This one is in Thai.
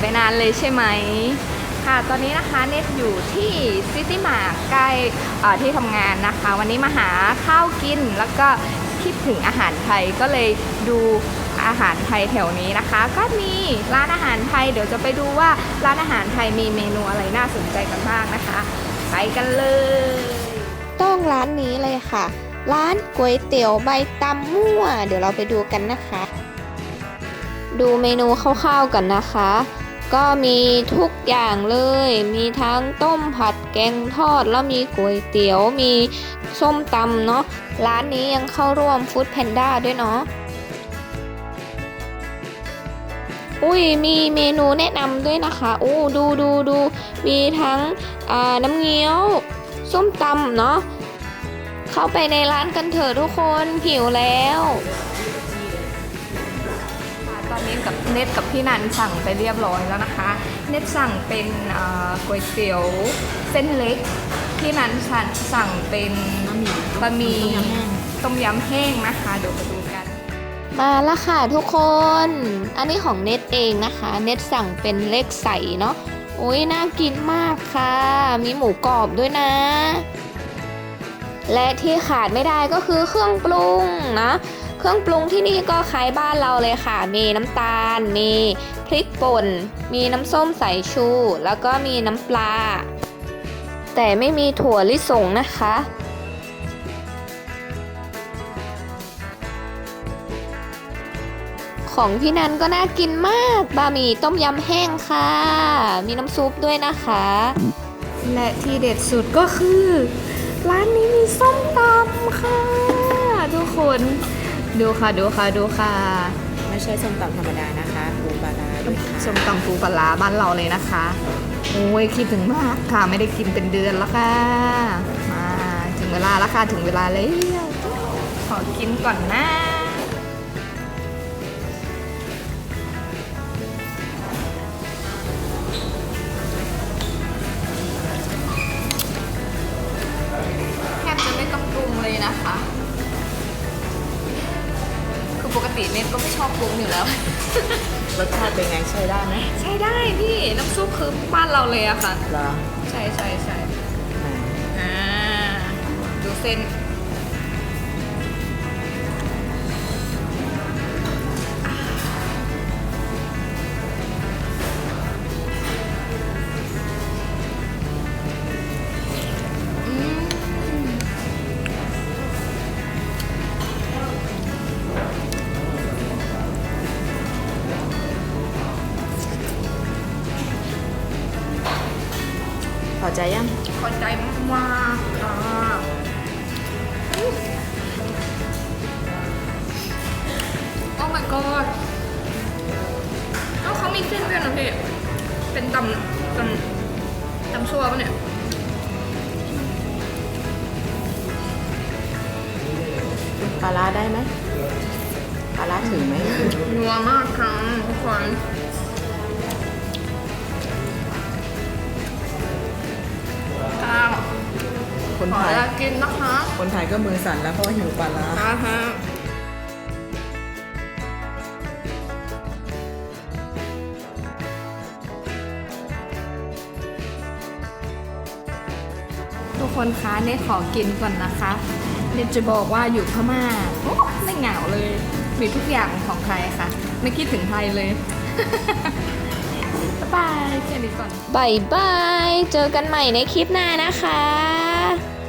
ไปนานเลยใช่ไหมค่ะตอนนี้นะคะเนตอยู่ที่ซิตี้มาร์ใกล้ที่ทำงานนะคะ วันนี้มาหาข้าวกินแล้วก็คิดถึงอาหารไทยก็เลยดูอาหารไทยแถวนี้นะคะ ก็มีร้านอาหารไทยเดี๋ยวจะไปดูว่าร้านอาหารไทยมีเมนูอะไรน่าสนใจกันบ้างนะคะ ไปกันเลย ต้องร้านนี้เลยค่ะ ร้านก๋วยเตี๋ยวใบตำมั่ว เดี๋ยวเราไปดูกันนะคะ ดูเมนูคร่าวๆกันนะคะ ก็มีทุกอย่างเลย มีทั้งต้มผัดแกงทอด แล้วมีก๋วยเตี๋ยว มีส้มตำเนาะ ร้านนี้ยังเข้าร่วมฟู้ดแพนด้าด้วยเนาะ อุ้ย มีเมนูแนะนำด้วยนะคะ อู้ดูดูดู มีทั้งน้ำเงี้ยว ส้มตำเนาะ เข้าไปในร้านกันเถอะทุกคน หิวแล้ว ตอนนี้กับเน็ตกับพี่นันสั่งไปเรียบร้อยแล้วนะคะ เน็ตสั่งเป็นก๋วยเตี๋ยวเส้นเล็ก พี่นันสั่งสั่งเป็นบะหมี่ต้มยำแห้งนะคะเดี๋ยวมาดูกัน มาแล้วค่ะทุกคน อันนี้ของเน็ตเองนะคะ เน็ตสั่งเป็นเล็กใสเนาะโอ้ยน่ากินมากค่ะ มีหมูกรอบด้วยนะ และที่ขาดไม่ได้ก็คือเครื่องปรุงนะ เครื่องปรุงที่นี่ก็คล้ายบ้านเราเลยค่ะ มีน้ำตาล มีพริกป่น มีน้ำส้มสายชู แล้วก็มีน้ำปลา แต่ไม่มีถั่วลิสงนะคะของพี่นันก็น่ากินมาก บะหมี่ต้มยำแห้งค่ะ มีน้ำซุปด้วยนะคะ และที่เด็ดสุดก็คือ ร้านนี้มีส้มตำค่ะ ทุกคน ดูค่ะดูค่ะดูค่ะไม่ใช่ส้มตำธรรมดานะคะปูปลาร้าด้วยค่ะส้มตำปูปลาร้าบ้านเราเลยนะคะโอ้ยคิดถึงมากค่ะไม่ได้กินเป็นเดือนแล้วค่ะมาถึงเวลาแล้วค่ะถึงเวลาแล้วขอกินก่อนนะ ปกติเน็ตก็ไม่ชอบปรุงอยู่แล้ว รสชาติเป็นไงใช้ได้ไหมใช่ได้พี่น้ำซุปคือบ้านเราเลยอะค่ะ เหรอใช่ใช่ใช่ไหนอ่าดูเส้น อใจยังพอใจมากค่ะโอ้ my god แล้วเขามีเส้นด้วยนะพี่ เป็นตำตำตำชั่วปะเนี่ย ปลาร้าได้ไหมปลาร้าถึงไหมนัวมากค่ะทุกคน คนขอไทยอยากกินนะคะคนไทยก็มือสั่นแล้วเพราะว่าหิวปลาร้าอ่าฮะทุกคนคะเนทขอกินก่อนนะคะเนทจะบอกว่าอยู่พม่าโอ้ไม่เหงาเลย มีทุกอย่างของไทยค่ะ ไม่คิดถึงไทยเลย บ๊ายบายแค่นี้ก่อน บายบาย เจอกันใหม่ในคลิปหน้านะคะ ta.